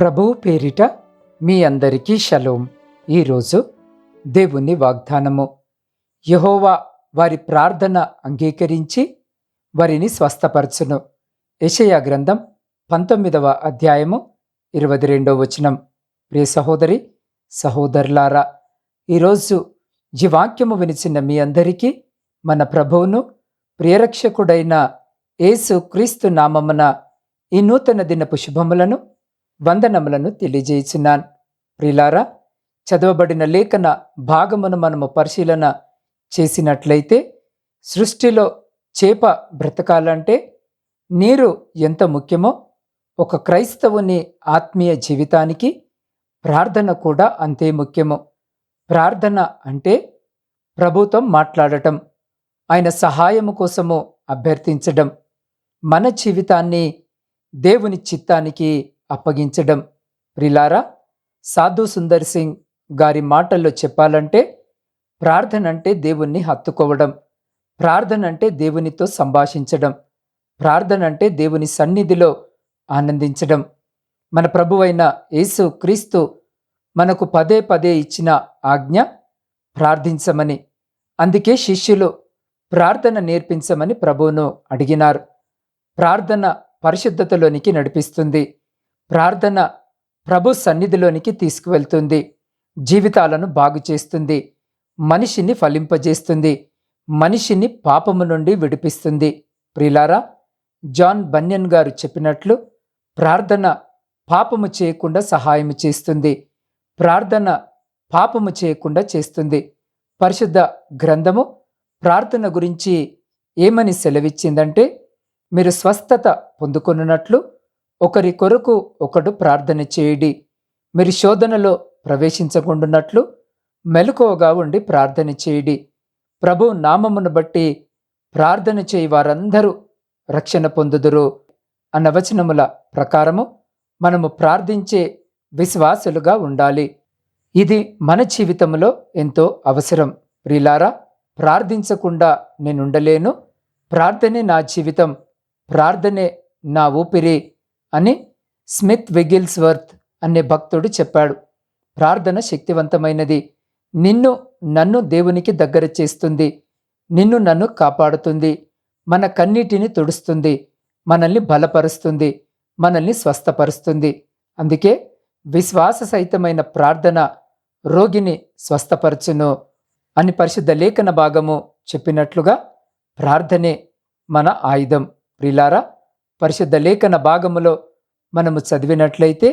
ప్రభువు పేరిట మీ అందరికీ షలోం. ఈరోజు దేవుని వాగ్దానము. యహోవా వారి ప్రార్థన అంగీకరించి వారిని స్వస్థపరచును. యషయా గ్రంథం పంతొమ్మిదవ అధ్యాయము ఇరవై రెండవ వచనం. ప్రియ సహోదరి సహోదరులారా ఈరోజు ఈ వాక్యము వినిచిన మీ అందరికీ మన ప్రభువును ప్రియరక్షకుడైన యేసు క్రీస్తు నామమున ఈ నూతన దినపు శుభములను వందనములను తెలియజేయుచున్నాను. ప్రిలారా చదవబడిన లేఖన భాగమును మనము పరిశీలన చేసినట్లయితే సృష్టిలో చేప బ్రతకాలంటే నీరు ఎంత ముఖ్యమో ఒక క్రైస్తవుని ఆత్మీయ జీవితానికి ప్రార్థన కూడా అంతే ముఖ్యము. ప్రార్థన అంటే ప్రభుత్వం మాట్లాడటం ఆయన సహాయము కోసము అభ్యర్థించడం. మన జీవితాన్ని దేవుని చిత్తానికి అప్పగించడం. ప్రిలారా సాధు సుందర్ సింగ్ గారి మాటల్లో చెప్పాలంటే ప్రార్థన అంటే దేవుణ్ణి హత్తుకోవడం. ప్రార్థన అంటే దేవునితో సంభాషించడం. ప్రార్థన అంటే దేవుని సన్నిధిలో ఆనందించడం. మన ప్రభువైన యేసు క్రీస్తు మనకు పదే పదే ఇచ్చిన ఆజ్ఞ ప్రార్థించమని. అందుకే శిష్యులు ప్రార్థన నేర్పించమని ప్రభువును అడిగినారు. ప్రార్థన పరిశుద్ధతలోనికి నడిపిస్తుంది. ప్రార్థన ప్రభు సన్నిధిలోనికి తీసుకువెళ్తుంది. జీవితాలను బాగు చేస్తుంది. మనిషిని ఫలింపజేస్తుంది. మనిషిని పాపము నుండి విడిపిస్తుంది. ప్రిలారా జాన్ బన్యన్ గారు చెప్పినట్లు ప్రార్థన పాపము చేయకుండా సహాయం చేస్తుంది. ప్రార్థన పాపము చేయకుండా చేస్తుంది. పరిశుద్ధ గ్రంథము ప్రార్థన గురించి ఏమని సెలవిచ్చిందంటే మీరు స్వస్థత పొందుకొనున్నట్లు ఒకరి కొరకు ఒకడు ప్రార్థన చేయడి. మీరు శోధనలో ప్రవేశించకుండునట్లు మెలకువగా ఉండి ప్రార్థన చేయడి. ప్రభు నామమును బట్టి ప్రార్థన చేయి వారందరూ రక్షణ పొందుదురు అన్న వచనముల ప్రకారము మనము ప్రార్థించే విశ్వాసులుగా ఉండాలి. ఇది మన జీవితంలో ఎంతో అవసరం. ప్రిలారా ప్రార్థించకుండా నేనుండలేను. ప్రార్థనే నా జీవితం. ప్రార్థనే నా ఊపిరి. అని స్మిత్ విగిల్స్వర్త్ అనే భక్తుడు చెప్పాడు. ప్రార్థన శక్తివంతమైనది. నిన్ను నన్ను దేవునికి దగ్గర చేస్తుంది. నిన్ను నన్ను కాపాడుతుంది. మన కన్నీటిని తుడుస్తుంది. మనల్ని బలపరుస్తుంది. మనల్ని స్వస్థపరుస్తుంది. అందుకే విశ్వాస సహితమైన ప్రార్థన రోగిని స్వస్థపరచును అని పరిశుద్ధ లేఖన భాగము చెప్పినట్లుగా ప్రార్థనే మన ఆయుధం. ప్రిలారా పరిశుద్ధ లేఖన భాగములో మనము చదివినట్లయితే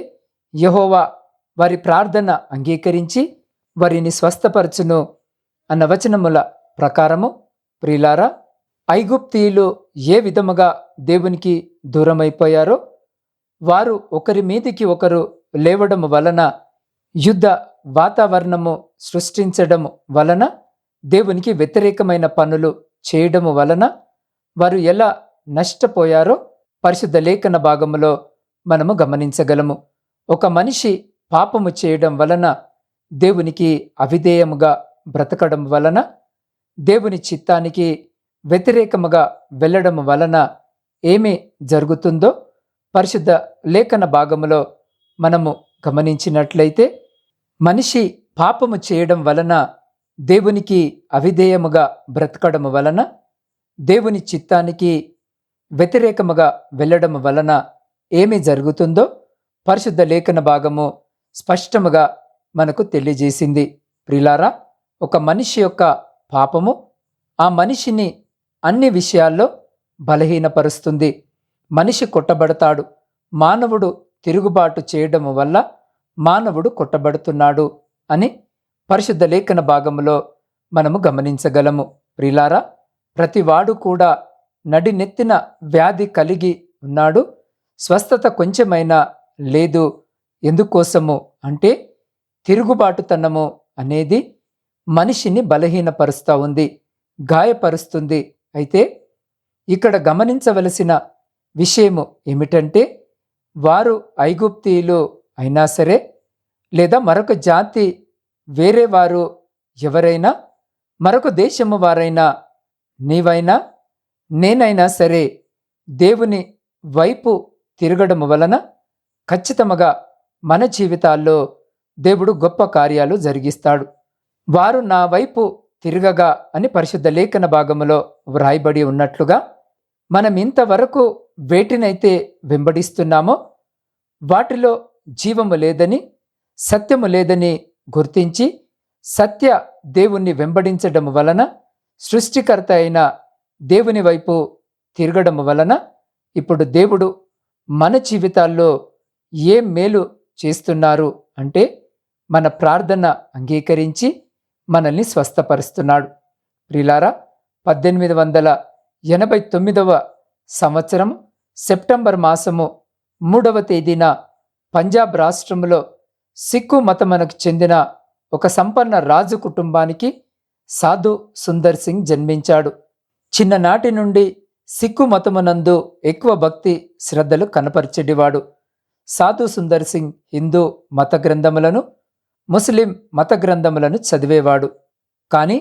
యహోవా వారి ప్రార్థన అంగీకరించి వారిని స్వస్థపరచును అన్న వచనముల ప్రకారము ప్రిలారా ఐగుప్తీయులు ఏ విధముగా దేవునికి దూరమైపోయారో వారు ఒకరి మీదికి ఒకరు లేవడం వలన యుద్ధ వాతావరణము సృష్టించడం వలన దేవునికి వ్యతిరేకమైన పనులు చేయడము వలన వారు ఎలా నష్టపోయారో పరిశుద్ధ లేఖన భాగములో మనము గమనించగలము. ఒక మనిషి పాపము చేయడం వలన దేవునికి అవిధేయముగా బ్రతకడం వలన దేవుని చిత్తానికి వ్యతిరేకముగా వెళ్ళడం వలన ఏమి జరుగుతుందో పరిశుద్ధ లేఖన భాగములో మనము గమనించినట్లయితే మనిషి పాపము చేయడం వలన దేవునికి అవిధేయముగా బ్రతకడం వలన దేవుని చిత్తానికి వ్యతిరేకముగా వెళ్ళడం వలన ఏమి జరుగుతుందో పరిశుద్ధ లేఖన భాగము స్పష్టముగా మనకు తెలియజేసింది. ప్రిలారా ఒక మనిషి యొక్క పాపము ఆ మనిషిని అన్ని విషయాల్లో బలహీనపరుస్తుంది. మనిషి కొట్టబడతాడు. మానవుడు తిరుగుబాటు చేయడం వల్ల మానవుడు కొట్టబడుతున్నాడు అని పరిశుద్ధ లేఖన భాగములో మనము గమనించగలము. ప్రిలారా ప్రతివాడు కూడా నడినెత్తిన వ్యాధి కలిగి ఉన్నాడు. స్వస్థత కొంచెమైనా లేదు. ఎందుకోసము అంటే తిరుగుబాటుతనము అనేది మనిషిని బలహీనపరుస్తూ ఉంది గాయపరుస్తుంది. అయితే ఇక్కడ గమనించవలసిన విషయము ఏమిటంటే వారు ఐగుప్తీయులు అయినా సరే లేదా మరొక జాతి వేరే వారు ఎవరైనా మరొక దేశము వారైనా నీవైనా నేనైనా సరే దేవుని వైపు తిరగడం వలన ఖచ్చితముగా మన జీవితాల్లో దేవుడు గొప్ప కార్యాలు జరిగిస్తాడు. వారు నా వైపు తిరగగా అని పరిశుద్ధ లేఖన భాగములో వ్రాయబడి ఉన్నట్లుగా మనం ఇంతవరకు వేటినైతే వెంబడిస్తున్నామో వాటిలో జీవము లేదని సత్యము లేదని గుర్తించి సత్య దేవుణ్ణి వెంబడించడం వలన సృష్టికర్త అయిన దేవుని వైపు తిరగడం వలన ఇప్పుడు దేవుడు మన జీవితాల్లో ఏం మేలు చేస్తున్నారు అంటే మన ప్రార్థన అంగీకరించి మనల్ని స్వస్థపరుస్తున్నాడు. ప్రిలారా పద్దెనిమిది వందల ఎనభై తొమ్మిదవ సంవత్సరం సెప్టెంబర్ మాసము మూడవ తేదీన పంజాబ్ రాష్ట్రంలో సిక్కు మతమునకు చెందిన ఒక సంపన్న రాజు కుటుంబానికి సాధు సుందర్ సింగ్ జన్మించాడు. చిన్ననాటి నుండి సిక్కు మతమునందు ఎక్కువ భక్తి శ్రద్ధలు కనపరిచెడివాడు సాధు సుందర్ సింగ్ హిందూ మత గ్రంథములను ముస్లిం మత గ్రంథములను చదివేవాడు. కానీ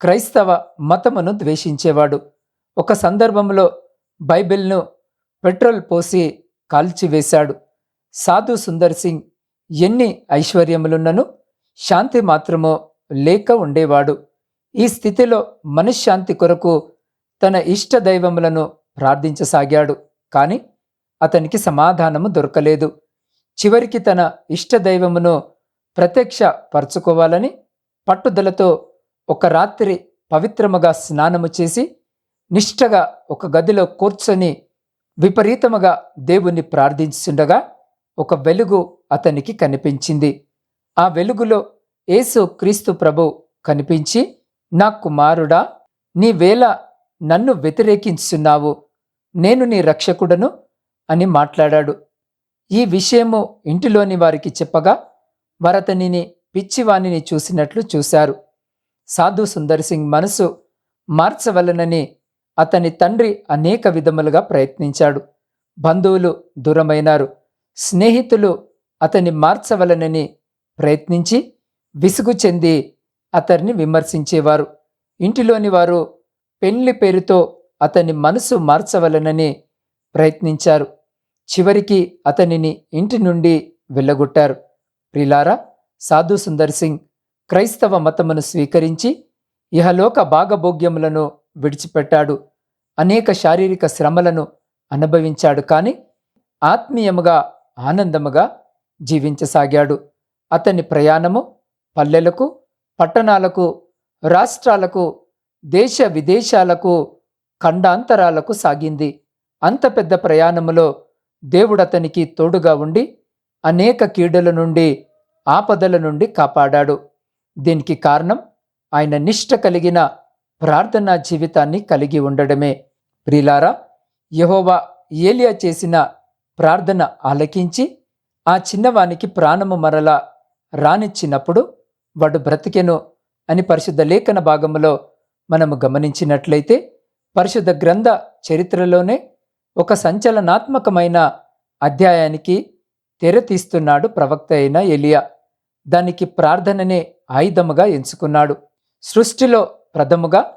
క్రైస్తవ మతమును ద్వేషించేవాడు. ఒక సందర్భంలో బైబిల్ను పెట్రోల్ పోసి కాల్చివేశాడు. సాధు సుందర్ సింగ్ ఎన్ని ఐశ్వర్యములున్నను శాంతి మాత్రమో లేక ఉండేవాడు. ఈ స్థితిలో మనశ్శాంతి కొరకు తన ఇష్ట దైవములను ప్రార్థించసాగాడు. కాని అతనికి సమాధానము దొరకలేదు. చివరికి తన ఇష్ట దైవమును ప్రత్యక్ష పరుచుకోవాలని పట్టుదలతో ఒక రాత్రి పవిత్రముగా స్నానము చేసి నిష్టగా ఒక గదిలో కూర్చొని విపరీతముగా దేవుణ్ణి ప్రార్థించుండగా ఒక వెలుగు అతనికి కనిపించింది. ఆ వెలుగులో యేసు క్రీస్తు ప్రభు కనిపించి నా కుమారుడా నీ వేళ నన్ను వ్యతిరేకించున్నావు నేను నీ రక్షకుడను అని మాట్లాడాడు. ఈ విషయము ఇంటిలోని వారికి చెప్పగా వారతనిని పిచ్చివాణిని చూసినట్లు చూశారు. సాధు సుందర్ సింగ్ మనసు మార్చవలనని అతని తండ్రి అనేక విధములుగా ప్రయత్నించాడు. బంధువులు దూరమైనారు. స్నేహితులు అతని మార్చవలనని ప్రయత్నించి విసుగు చెంది అతన్ని విమర్శించేవారు. ఇంటిలోని వారు పెళ్ళి పేరుతో అతని మనసు మార్చవలనని ప్రయత్నించారు. చివరికి అతనిని ఇంటి నుండి వెళ్ళగొట్టారు. ప్రిలారా సాధు సుందర్ సింగ్ క్రైస్తవ మతమును స్వీకరించి ఇహలోక భాగభోగ్యములను విడిచిపెట్టాడు. అనేక శారీరక శ్రమలను అనుభవించాడు కాని ఆత్మీయముగా ఆనందముగా జీవించసాగాడు. అతని ప్రయాణము పల్లెలకు పట్టణాలకు రాష్ట్రాలకు దేశ విదేశాలకు ఖండాంతరాలకు సాగింది. అంత పెద్ద ప్రయాణములో దేవుడతనికి తోడుగా ఉండి అనేక కీడుల నుండి ఆపదల నుండి కాపాడాడు. దీనికి కారణం ఆయన నిష్ట కలిగిన ప్రార్థనా జీవితాన్ని కలిగి ఉండడమే. ప్రిలారా యహోవా ఏలియా చేసిన ప్రార్థన ఆలకించి ఆ చిన్నవానికి ప్రాణము మరలా రానిచ్చినప్పుడు వాడు బ్రతికెను అని పరిశుద్ధ లేఖన భాగములో మనము గమనించినట్లయితే పరిశుద్ధ గ్రంథ చరిత్రలోనే ఒక సంచలనాత్మకమైన అధ్యాయానికి తెరతీస్తున్నాడు ప్రవక్త అయిన ఎలియా. దానికి ప్రార్థననే ఆయుధముగా ఎంచుకున్నాడు. సృష్టిలో ప్రథముగా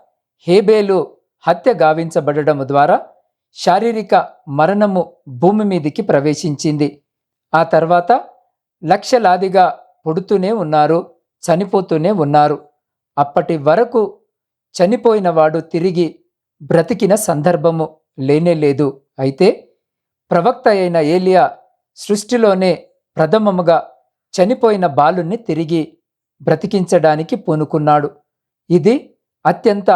హేబేలు హత్య గావించబడడం ద్వారా శారీరక మరణము భూమి మీదికి ప్రవేశించింది. ఆ తర్వాత లక్షలాదిగా పుడుతూనే ఉన్నారు చనిపోతూనే ఉన్నారు. అప్పటి వరకు చనిపోయినవాడు తిరిగి బ్రతికిన సందర్భము లేనేలేదు అయితే ప్రవక్త అయిన ఏలియా సృష్టిలోనే ప్రథమముగా చనిపోయిన బాలుని తిరిగి బ్రతికించడానికి పూనుకున్నాడు. ఇది అత్యంత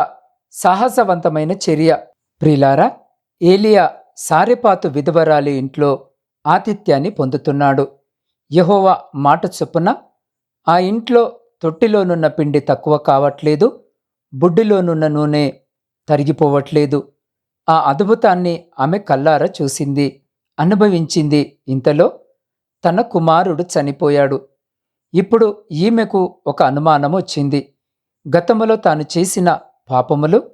సాహసవంతమైన చర్య. ప్రిలారా ఏలియా సారెపాతు విధవరాలి ఇంట్లో ఆతిథ్యాన్ని పొందుతున్నాడు. యహోవా మాట చొప్పున ఆ ఇంట్లో తొట్టిలోనున్న పిండి తక్కువ కావట్లేదు. బుడ్డిలోనున్న నూనె తరిగిపోవట్లేదు. ఆ అద్భుతాన్ని ఆమె కల్లార చూసింది అనుభవించింది ఇంతలో తన కుమారుడు చనిపోయాడు. ఇప్పుడు ఈమెకు ఒక అనుమానం వచ్చింది. గతములో తాను చేసిన పాపములు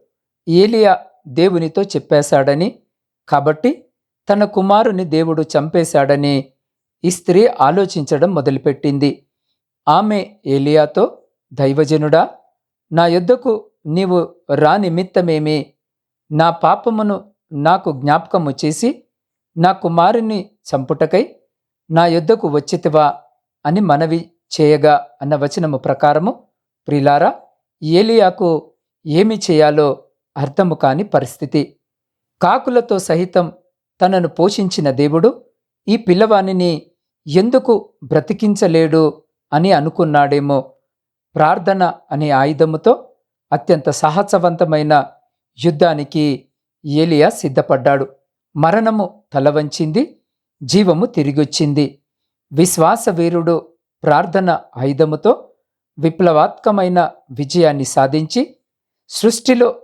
ఏలియా దేవునితో చెప్పేశాడని కాబట్టి తన కుమారుని దేవుడు చంపేశాడని ఈ స్త్రీ ఆలోచించడం మొదలుపెట్టింది. ఆమె ఏలియాతో దైవజనుడా? నా యొద్దకు నీవు రా నిమిత్తమేమి? నా పాపమును నాకు జ్ఞాపకము చేసి నా కుమారుని చంపుటకై నా యొద్దకు వచ్చితివా అని మనవి చేయగా అన్న వచనము ప్రకారము ప్రిలారా ఏలియాకు ఏమి చేయాలో అర్థము కాని పరిస్థితి. కాకులతో సహితం తనను పోషించిన దేవుడు ఈ పిల్లవానిని ఎందుకు బ్రతికించలేడు అని అనుకున్నాడేమో? ప్రార్థన అనే ఆయుధముతో అత్యంత సాహసవంతమైన యుద్ధానికి ఏలియా సిద్ధపడ్డాడు. మరణము తలవంచింది జీవము తిరిగొచ్చింది. విశ్వాస వీరుడు ప్రార్థన ఆయుధముతో విప్లవాత్మకమైన విజయాన్ని సాధించి సృష్టిలో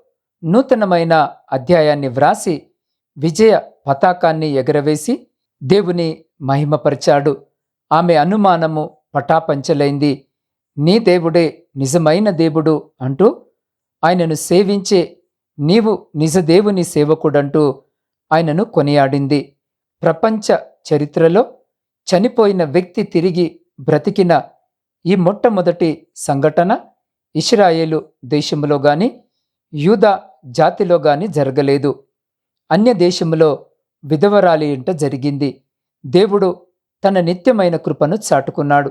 నూతనమైన అధ్యాయాన్ని వ్రాసి విజయ పతాకాన్ని ఎగరవేసి దేవుని మహిమపరిచాడు. ఆమె అనుమానము పటాపంచలైంది. నీ దేవుడే నిజమైన దేవుడు అంటూ ఆయనను సేవించే నీవు నిజదేవుని సేవకుడంటూ ఆయనను కొనియాడింది. ప్రపంచ చరిత్రలో చనిపోయిన వ్యక్తి తిరిగి బ్రతికిన ఈ మొట్టమొదటి సంఘటన ఇస్రాయేలు దేశములో గాని యూదా జాతిలో గాని జరగలేదు. అన్య దేశములో విధవరాలి ఇంట జరిగింది. దేవుడు తన నిత్యమైన కృపను చాటుకున్నాడు.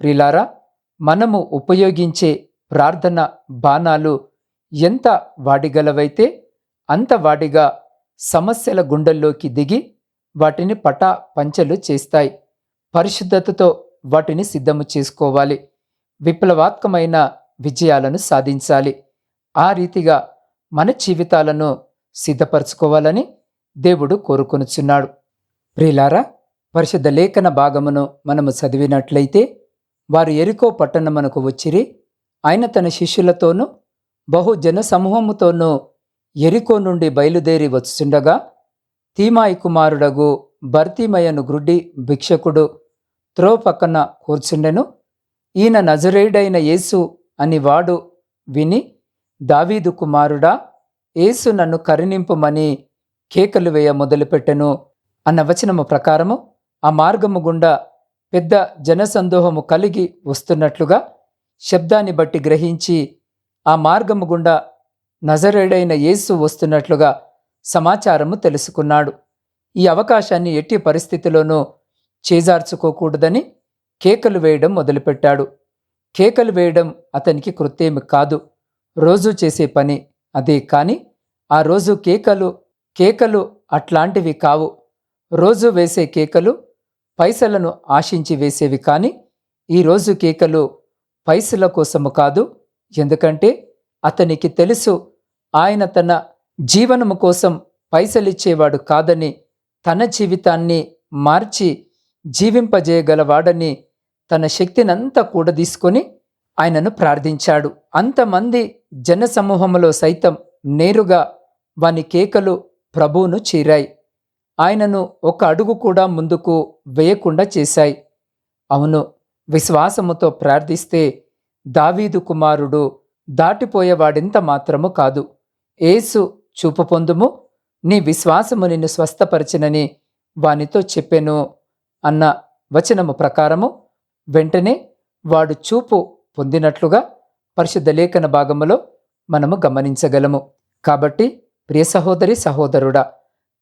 ప్రిలారా మనము ఉపయోగించే ప్రార్థన బాణాలు ఎంత వాడిగలవైతే అంత వాడిగా సమస్యల గుండెల్లోకి దిగి వాటిని పటా పంచలు చేస్తాయి. పరిశుద్ధతతో వాటిని సిద్ధము చేసుకోవాలి. విప్లవాత్మకమైన విజయాలను సాధించాలి. ఆ రీతిగా మన జీవితాలను సిద్ధపరచుకోవాలని దేవుడు కోరుకొనుచున్నాడు. ప్రిలారా పరిశుద్ధ లేఖన భాగమును మనము చదివినట్లయితే వారు ఎరికో పట్టణమునకు వచ్చిరి. ఆయన తన శిష్యులతోనూ బహు జనసమూహముతోనూ ఎరికో నుండి బయలుదేరి వచ్చుండగా తీమాయి కుమారుడగు భర్తీమయను గ్రుడ్డి భిక్షకుడు త్రో పక్కన కూర్చుండెను. ఈయన నజరేడైన యేసు అని వాడు విని దావీదు కుమారుడా యేసు నన్ను కరుణింపుమని కేకలు వేయ మొదలుపెట్టెను అన్న వచనము ప్రకారము ఆ మార్గము గుండా పెద్ద జనసందోహము కలిగి వస్తున్నట్లుగా శబ్దాన్ని బట్టి గ్రహించి ఆ మార్గము గుండా నజరేడైన యేసు వస్తున్నట్లుగా సమాచారము తెలుసుకున్నాడు. ఈ అవకాశాన్ని ఎట్టి పరిస్థితిలోనూ చేజార్చుకోకూడదని కేకలు వేయడం మొదలుపెట్టాడు. కేకలు వేయడం అతనికి కృత్యేమి కాదు. రోజు చేసే పని అదే కాని ఆ రోజు కేకలు కేకలు అట్లాంటివి కావు. రోజు వేసే కేకలు పైసలను ఆశించి వేసేవి కానీ ఈరోజు కేకలు పైసల కోసము కాదు. ఎందుకంటే అతనికి తెలుసు ఆయన తన జీవనము కోసం పైసలిచ్చేవాడు కాదని తన జీవితాన్ని మార్చి జీవింపజేయగలవాడని తన శక్తినంతా కూడదీసుకొని ఆయనను ప్రార్థించాడు. అంతమంది జనసమూహములో సైతం నేరుగా వాని కేకలు ప్రభువును చేరాయి. ఆయనను ఒక అడుగు కూడా ముందుకు వేయకుండా చేశాయి. అవును విశ్వాసముతో ప్రార్థిస్తే దావీదు కుమారుడు దాటిపోయేవాడింత మాత్రము కాదు. ఏసు చూపు పొందుము నీ విశ్వాసము నిన్ను స్వస్థపరచినని వానితో చెప్పెను అన్న వచనము ప్రకారము వెంటనే వాడు చూపు పొందినట్లుగా పరిశుద్ధ లేఖన భాగములో మనము గమనించగలము. కాబట్టి ప్రియ సహోదరి సహోదరుడా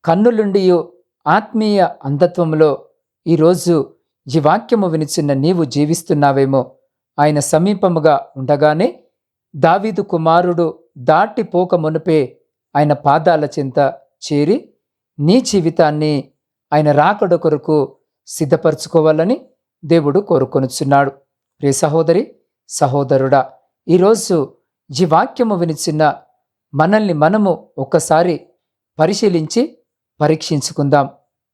కన్నులుండియు ఆత్మీయ అంధత్వములో ఈరోజు ఈ వాక్యము వినిచిన్న నీవు జీవిస్తున్నావేమో. ఆయన సమీపముగా ఉండగానే దావీదు కుమారుడు దాటిపోక మునుపే ఆయన పాదాల చింత చేరి నీ జీవితాన్ని ఆయన రాకడ కొరకు సిద్ధపరచుకోవాలని దేవుడు కోరుకొనుచున్నాడు. ప్రియ సహోదరి సహోదరుడా ఈరోజు ఈ వాక్యము వినిచిన్న మనల్ని మనము ఒకసారి పరిశీలించి పరీక్షించుకుందాం.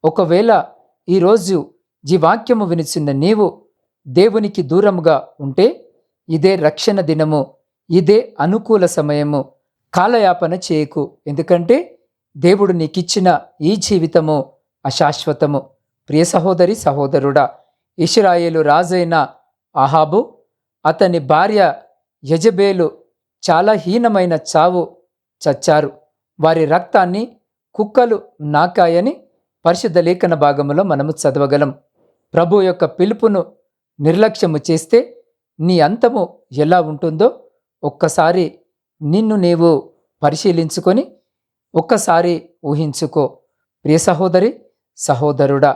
ఒకవేళ ఈరోజు ఈ వాక్యము వినిచిన్న నీవు దేవునికి దూరముగా ఉంటే ఇదే రక్షణ దినము ఇదే అనుకూల సమయము. కాలయాపన చేయకు. ఎందుకంటే దేవుడు నీకిచ్చిన ఈ జీవితము అశాశ్వతము. ప్రియ సహోదరి సహోదరుడా ఇష్రాయేలు రాజైన అహాబు అతని భార్య యజబేలు చాలా హీనమైన చావు చచ్చారు. వారి రక్తాన్ని కుక్కలు నాకాయని పరిశుద్ధ లేఖన భాగములో మనము చదవగలం. ప్రభు యొక్క పిలుపును నిర్లక్ష్యము చేస్తే నీ అంతము ఎలా ఉంటుందో ఒక్కసారి నిన్ను నీవు పరిశీలించుకొని ఒక్కసారి ఊహించుకో. ప్రియ సహోదరి సహోదరుడా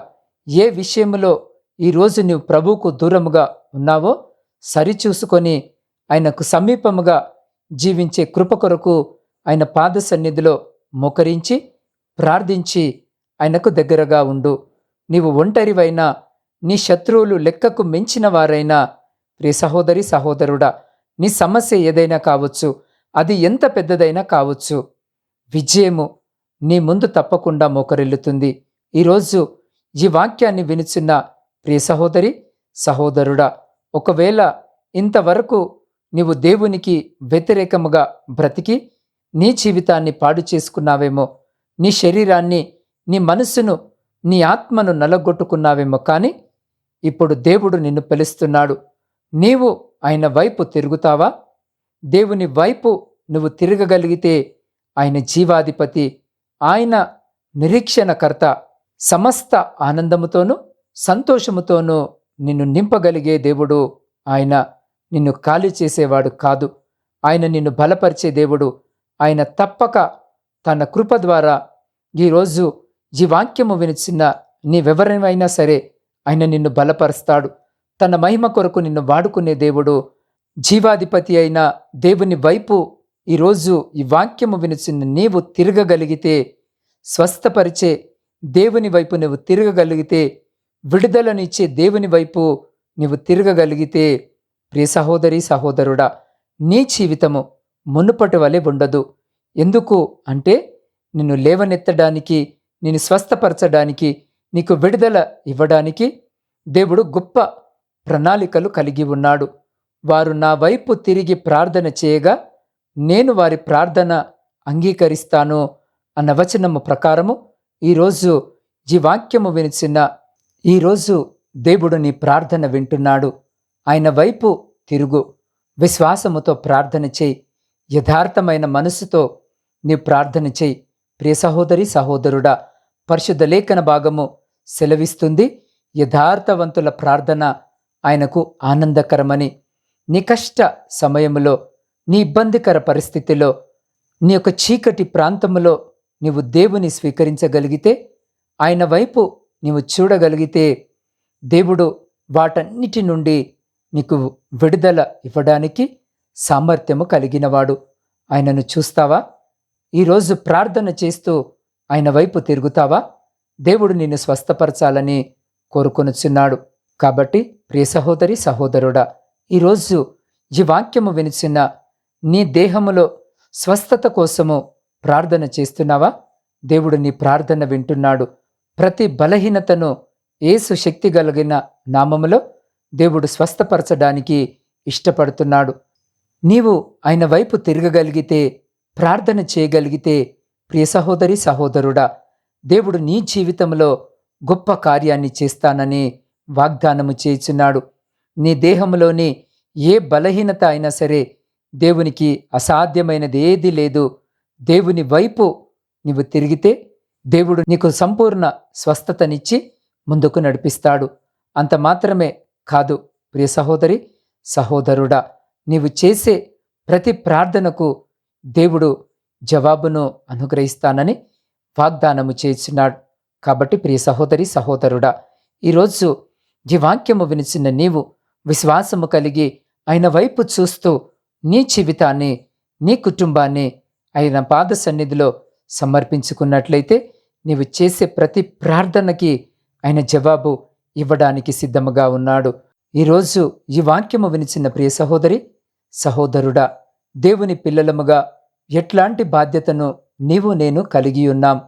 ఏ విషయంలో ఈరోజు నీవు ప్రభువుకు దూరముగా ఉన్నావో సరిచూసుకొని ఆయనకు సమీపముగా జీవించే కృప కొరకు ఆయన పాద సన్నిధిలో మోకరించి ప్రార్థించి ఆయనకు దగ్గరగా ఉండు. నీవు ఒంటరివైనా నీ శత్రువులు లెక్కకు మించిన వారైనా ప్రియ సహోదరి సహోదరుడా నీ సమస్య ఏదైనా కావచ్చు అది ఎంత పెద్దదైనా కావచ్చు. విజయము నీ ముందు తప్పకుండా మోకరిల్లుతుంది. ఈరోజు ఈ వాక్యాన్ని వినుచున్న ప్రియ సహోదరి సహోదరుడా ఒకవేళ ఇంతవరకు నీవు దేవునికి వ్యతిరేకముగా బ్రతికి నీ జీవితాన్ని పాడు చేసుకున్నావేమో నీ శరీరాన్ని నీ మనస్సును నీ ఆత్మను నలగొట్టుకున్నావేమో కానీ ఇప్పుడు దేవుడు నిన్ను పిలుస్తున్నాడు. నీవు ఆయన వైపు తిరుగుతావా? దేవుని వైపు నువ్వు తిరగగలిగితే ఆయన జీవాధిపతి ఆయన నిరీక్షణకర్త సమస్త ఆనందముతోనూ సంతోషముతోనూ నిన్ను నింపగలిగే దేవుడు ఆయన. నిన్ను ఖాళీ చేసేవాడు కాదు. ఆయన నిన్ను బలపరిచే దేవుడు. ఆయన తప్పక తన కృప ద్వారా ఈరోజు ఈ వాక్యము వినిచిన నీవెవరైనా సరే ఆయన నిన్ను బలపరుస్తాడు. తన మహిమ కొరకు నిన్ను వాడుకునే దేవుడు జీవాధిపతి అయిన దేవుని వైపు ఈరోజు ఈ వాక్యము వినిచిన నీవు తిరగగలిగితే స్వస్థపరిచే దేవుని వైపు నువ్వు తిరగగలిగితే విడుదలనిచ్చే దేవుని వైపు నీవు తిరగగలిగితే ప్రియ సహోదరి సహోదరుడా నీ జీవితము మునుపటి వలె ఉండదు. ఎందుకు అంటే నిన్ను లేవనెత్తడానికి నిన్ను స్వస్థపరచడానికి నీకు విడుదల ఇవ్వడానికి దేవుడు గొప్ప ప్రణాళికలు కలిగి ఉన్నాడు. వారు నా వైపు తిరిగి ప్రార్థన చేయగా నేను వారి ప్రార్థన అంగీకరిస్తాను అన్న వచనము ప్రకారము ఈరోజు ఈ వాక్యము వినిచిన ఈరోజు దేవుడు నీ ప్రార్థన వింటున్నాడు. ఆయన వైపు తిరుగు. విశ్వాసముతో ప్రార్థన చేయి. యథార్థమైన మనసుతో నీ ప్రార్థన చేయి. ప్రియ సహోదరి సహోదరుడా పరిశుద్ధ లేఖన భాగము సెలవిస్తుంది. యథార్థవంతుల ప్రార్థన ఆయనకు ఆనందకరమని. నీ కష్ట సమయంలో నీ ఇబ్బందికర పరిస్థితిలో నీ యొక్క చీకటి ప్రాంతములో నీవు దేవుని స్వీకరించగలిగితే ఆయన వైపు నీవు చూడగలిగితే దేవుడు వాటన్నిటి నుండి నీకు విడుదల ఇవ్వడానికి సామర్థ్యము కలిగినవాడు. ఆయనను చూస్తావా? ఈరోజు ప్రార్థన చేస్తూ ఆయన వైపు తిరుగుతావా? దేవుడు నిన్ను స్వస్థపరచాలని కోరుకొనుచున్నాడు. కాబట్టి ప్రియ సహోదరి సహోదరుడా ఈరోజు ఈ వాక్యము వినిచిన నీ దేహములో స్వస్థత కోసము ప్రార్థన చేస్తున్నావా? దేవుడు నీ ప్రార్థన వింటున్నాడు. ప్రతి బలహీనతను ఏసు శక్తి కలిగిన నామములో దేవుడు స్వస్థపరచడానికి ఇష్టపడుతున్నాడు. నీవు ఆయన వైపు తిరగగలిగితే ప్రార్థన చేయగలిగితే ప్రియ సహోదరి సహోదరుడా దేవుడు నీ జీవితంలో గొప్ప కార్యాన్ని చేస్తానని వాగ్దానము చేయుచున్నాడు. నీ దేహంలోని ఏ బలహీనత అయినా సరే దేవునికి అసాధ్యమైనది ఏది లేదు. దేవుని వైపు నీవు తిరిగితే దేవుడు నీకు సంపూర్ణ స్వస్థతనిచ్చి ముందుకు నడిపిస్తాడు. అంత మాత్రమే కాదు ప్రియ సహోదరి సహోదరుడా నీవు చేసే ప్రతి ప్రార్థనకు దేవుడు జవాబును అనుగ్రహిస్తానని వాగ్దానము చేసినాడు. కాబట్టి ప్రియ సహోదరి సహోదరుడా ఈరోజు ఈ వాక్యము వినిచిన నీవు విశ్వాసము కలిగి ఆయన వైపు చూస్తూ నీ జీవితాన్ని నీ కుటుంబాన్ని ఆయన పాద సన్నిధిలో సమర్పించుకున్నట్లయితే నీవు చేసే ప్రతి ప్రార్థనకి ఆయన జవాబు ఇవ్వడానికి సిద్ధముగా ఉన్నాడు. ఈరోజు ఈ వాక్యము వినిచిన ప్రియ సహోదరి సహోదరుడా దేవుని పిల్లలముగా ఎట్లాంటి బాధ్యతను నీవు నేను కలిగి ఉన్నాం?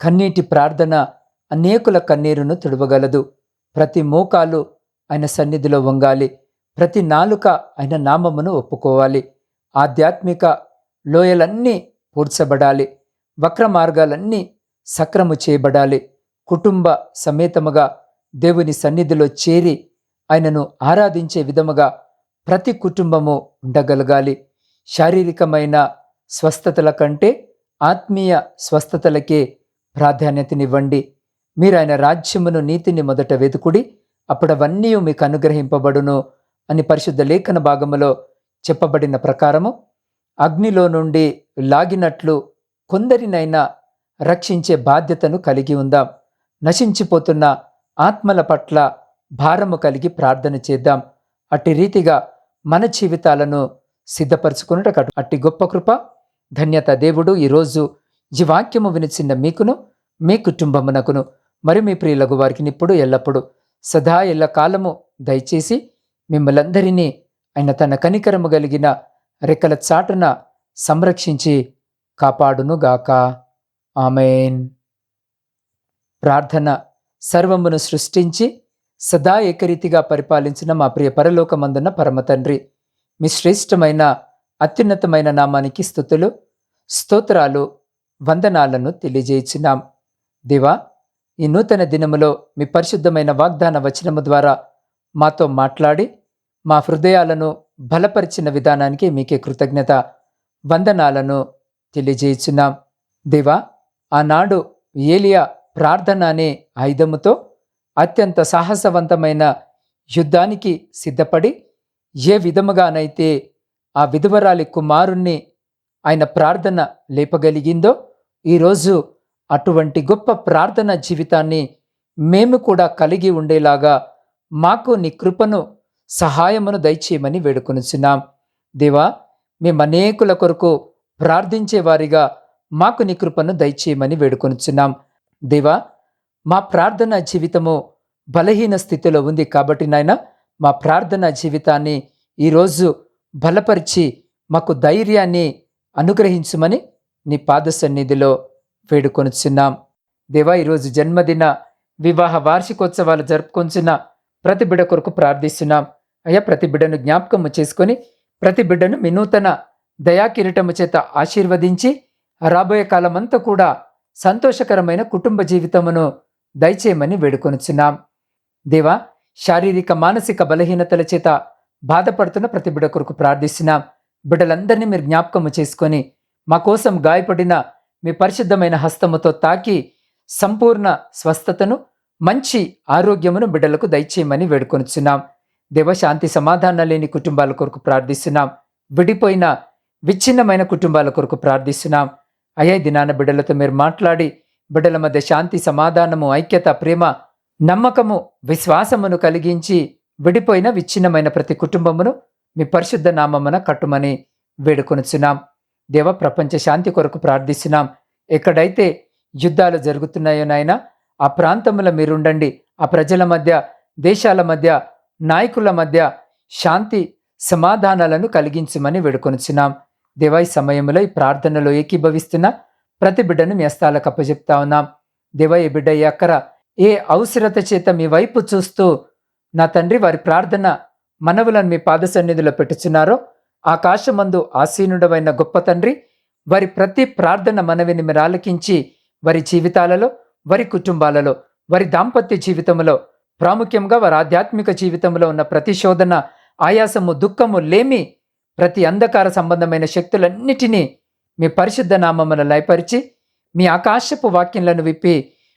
కన్నీటి ప్రార్థన అనేకుల కన్నీరును తుడవగలదు. ప్రతి మోకాలు ఆయన సన్నిధిలో వంగాలి. ప్రతి నాలుక ఆయన నామమును ఒప్పుకోవాలి. ఆధ్యాత్మిక లోయలన్నీ పూడ్చబడాలి. వక్ర మార్గాలన్నీ సక్రము చేయబడాలి. కుటుంబ సమేతముగా దేవుని సన్నిధిలో చేరి ఆయనను ఆరాధించే విధముగా ప్రతి కుటుంబము ఉండగలగాలి. శారీరకమైన స్వస్థతల కంటే ఆత్మీయ స్వస్థతలకే ప్రాధాన్యతనివ్వండి. మీరు ఆయన రాజ్యమును నీతిని మొదట వెతుకుడి అప్పుడవన్నీ మీకు అనుగ్రహింపబడును అని పరిశుద్ధ లేఖన భాగములో చెప్పబడిన ప్రకారము అగ్నిలో నుండి లాగినట్లు కొందరినైనా రక్షించే బాధ్యతను కలిగి ఉందాం. నశించిపోతున్న ఆత్మల పట్ల భారము కలిగి ప్రార్థన చేద్దాం. అట్టి రీతిగా మన జీవితాలను సిద్ధపరచుకున్నట అట్టి గొప్ప కృప ధన్యత దేవుడు ఈరోజు ఈ వాక్యము వినిచిన్న మీకును మీ కుటుంబమునకును మరి మీ ప్రియులకు వారికి ఇప్పుడు ఎల్లప్పుడూ సదా ఎల్ల కాలము దయచేసి మిమ్మలందరినీ ఆయన తన కనికరము కలిగిన రెక్కల చాటున సంరక్షించి కాపాడునుగాక ఆమెన్. ప్రార్థన సర్వమును సృష్టించి సదా ఏకరీతిగా పరిపాలించిన మా ప్రియ పరలోకమందున్న పరమతండ్రి మీ శ్రేష్టమైన అత్యున్నతమైన నామానికి స్థుతులు స్తోత్రాలు వందనాలను తెలియజేయించున్నాం. దేవా ఈ నూతన దినములో మీ పరిశుద్ధమైన వాగ్దాన వచనము ద్వారా మాతో మాట్లాడి మా హృదయాలను బలపరిచిన విధానానికి మీకే కృతజ్ఞత వందనాలను తెలియజేయుచున్నాం. దేవా ఆనాడు ఏలియా ప్రార్థన అనే ఆయుధముతో అత్యంత సాహసవంతమైన యుద్ధానికి సిద్ధపడి ఏ విధముగానైతే ఆ విధవరాలి కుమారుణ్ణి ఆయన ప్రార్థన లేపగలిగిందో ఈరోజు అటువంటి గొప్ప ప్రార్థన జీవితాన్ని మేము కూడా కలిగి ఉండేలాగా మాకు నీ కృపను సహాయమును దయచేయమని వేడుకొనుచున్నాం. దేవా మేము అనేకుల కొరకు ప్రార్థించే వారిగా మాకు నీ కృపను దయచేయమని వేడుకొనుచున్నాం. దేవా మా ప్రార్థన జీవితము బలహీన స్థితిలో ఉంది కాబట్టి నాయన మా ప్రార్థన జీవితాన్ని ఈరోజు బలపరిచి మాకు ధైర్యాన్ని అనుగ్రహించమని నీ పాద సన్నిధిలో వేడుకొనుచున్నాం. దేవా ఈరోజు జన్మదిన వివాహ వార్షికోత్సవాలు జరుపుకొంచున్న ప్రతి బిడ్డ కొరకు ప్రార్థిస్తున్నాం. అయ్యా ప్రతి బిడ్డను జ్ఞాపకము చేసుకొని ప్రతి బిడ్డను మీ నూతన దయాకిరీటము చేత ఆశీర్వదించి రాబోయే కాలమంతా కూడా సంతోషకరమైన కుటుంబ జీవితమును దయచేయమని వేడుకొనుచున్నాం. దేవా శారీరక మానసిక బలహీనతల చేత బాధపడుతున్న ప్రతి బిడ్డ కొరకు ప్రార్థిస్తున్నాం. బిడ్డలందరినీ మీరు జ్ఞాపకము చేసుకొని మా కోసం గాయపడిన మీ పరిశుద్ధమైన హస్తముతో తాకి సంపూర్ణ స్వస్థతను మంచి ఆరోగ్యమును బిడ్డలకు దయచేయమని వేడుకొనుచున్నాం. దేవశాంతి సమాధానం లేని కుటుంబాల కొరకు ప్రార్థిస్తున్నాం. విడిపోయిన విచ్ఛిన్నమైన కుటుంబాల కొరకు ప్రార్థిస్తున్నాం. అయ్యా దినాన బిడ్డలతో మీరు మాట్లాడి బిడ్డల మధ్య శాంతి సమాధానము ఐక్యత ప్రేమ నమ్మకము విశ్వాసమును కలిగించి విడిపోయిన విచ్ఛిన్నమైన ప్రతి కుటుంబమును మీ పరిశుద్ధ నామమున కట్టుమని వేడుకొనుచున్నాం. దేవ ప్రపంచ శాంతి కొరకు ప్రార్థిస్తున్నాం. ఎక్కడైతే యుద్ధాలు జరుగుతున్నాయో నాయన ఆ ప్రాంతంలో మీరుండండి. ఆ ప్రజల మధ్య దేశాల మధ్య నాయకుల మధ్య శాంతి సమాధానాలను కలిగించమని వేడుకొనుచున్నాం. దేవా ఈ సమయంలో ఈ ప్రార్థనలో ఏకీభవిస్తున్న ప్రతి బిడ్డను మీ అస్తాలకు అప్పచెప్తా ఉన్నాం. దేవా ఈ బిడ్డ ఈ అక్కర ఏ అవసరత చేత మీ వైపు చూస్తూ నా తండ్రి వారి ప్రార్థన మనవులను మీ పాద సన్నిధిలో పెట్టుచున్నారో ఆకాశమందు ఆసీనుడమైన గొప్ప తండ్రి వారి ప్రతి ప్రార్థన మనవిని మీరు ఆలకించి వారి జీవితాలలో వారి కుటుంబాలలో వారి దాంపత్య జీవితంలో ప్రాముఖ్యంగా వారి ఆధ్యాత్మిక జీవితంలో ఉన్న ప్రతి శోధన ఆయాసము దుఃఖము లేమి ప్రతి అంధకార సంబంధమైన శక్తులన్నిటినీ మీ పరిశుద్ధ నామమున లయపరిచి మీ ఆకాశపు వాక్యంలను విప్పి